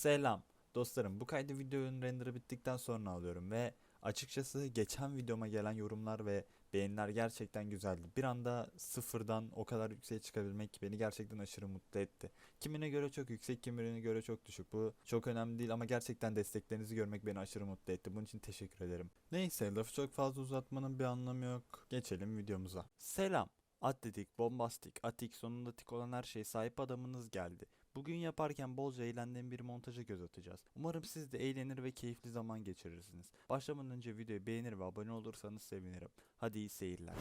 Selam dostlarım. Bu kaydı videonun renderı bittikten sonra alıyorum ve açıkçası geçen videoma gelen yorumlar ve beğeniler gerçekten güzeldi. Bir anda sıfırdan o kadar yükseğe çıkabilmek beni gerçekten aşırı mutlu etti. Kimine göre çok yüksek, kimine göre çok düşük. Bu çok önemli değil ama gerçekten desteklerinizi görmek beni aşırı mutlu etti. Bunun için teşekkür ederim. Neyse lafı çok fazla uzatmanın bir anlamı yok. Geçelim videomuza. Selam. Atletik, bombastik, atik, sonunda tik olan her şeye sahip adamınız geldi. Bugün yaparken bolca eğlendiğim bir montaja göz atacağız. Umarım siz de eğlenir ve keyifli zaman geçirirsiniz. Başlamadan önce videoyu beğenir ve abone olursanız sevinirim. Hadi iyi seyirler.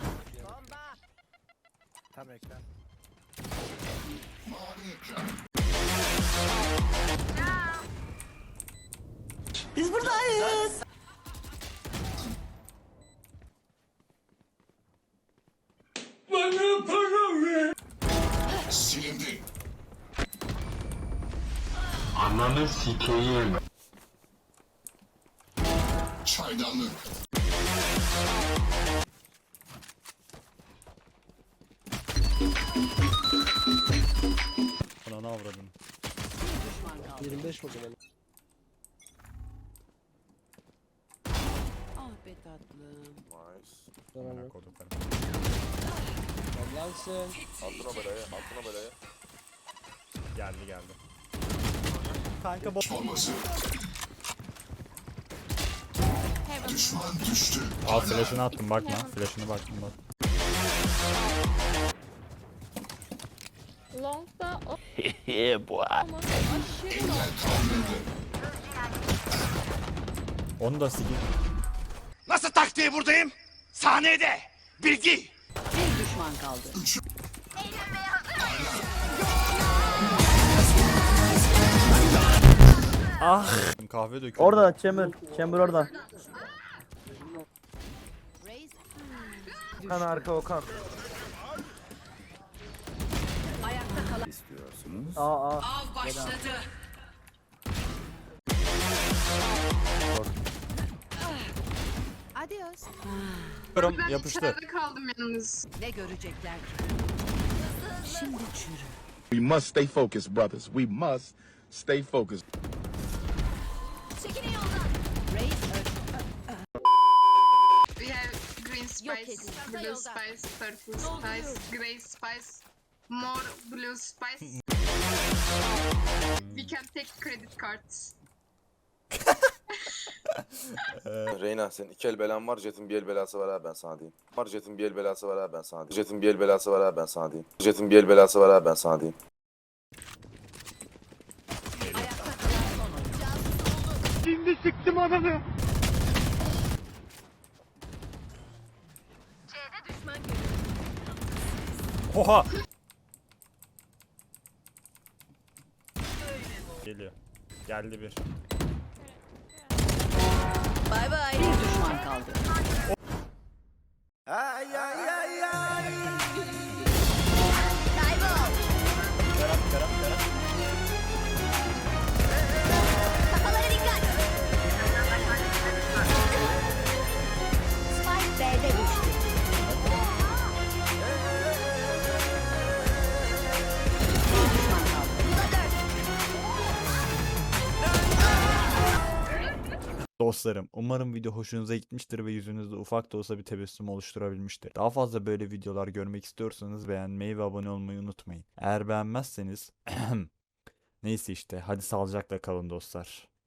Tam ekran. Biz buradayız. Silindi. Ananı sikeyim. Çaydanlık. Ananı avradın. 25 vurdum onu. Ah be tatlım. Amına yok. koduklarım. Helalsin. Altına belaya, altına belaya. Geldi geldi. Kanka bo- Bombası. Düşman düştü. Al flash'ını attım bakma. Flash'ını baktım bak. Long'da o Yeah boy. ama aşırı long. Onu da sikeyim. Nasıl taktiği buradayım? Sahnede. Bilgi. Bir düşman kaldı. Ah! Kahve döküldü. Orada Chamber. Chamber orada. Okan arka Okan. Ayakta kalan Aa aa. av başladı. Adios. Yapıyorum, yapıştı. kaldım yalnız. Ne görecekler ki? Şimdi çürü. We must stay focused, brothers. We must stay focused. Reis öldü. We have green spice, blue spice, purple spice, grey spice, more blue spice. We can take credit cards. Reyna senin iki el belan var, Jet'in bir el belası var ha ben sana diyeyim. Var Jet'in bir el belası var ha ben sana diyeyim. Jet'in bir el belası var ha ben sana diyeyim. Jet'in bir el belası var ha ben sana diyeyim. Son oyuncu. Oha! Geliyor. Geldi bir. Bay bay. Bir düşman kaldı. Ferhat, Dostlarım, umarım video hoşunuza gitmiştir ve yüzünüzde ufak da olsa bir tebessüm oluşturabilmiştir. Daha fazla böyle videolar görmek istiyorsanız beğenmeyi ve abone olmayı unutmayın. Eğer beğenmezseniz neyse işte hadi sağlıcakla kalın dostlar.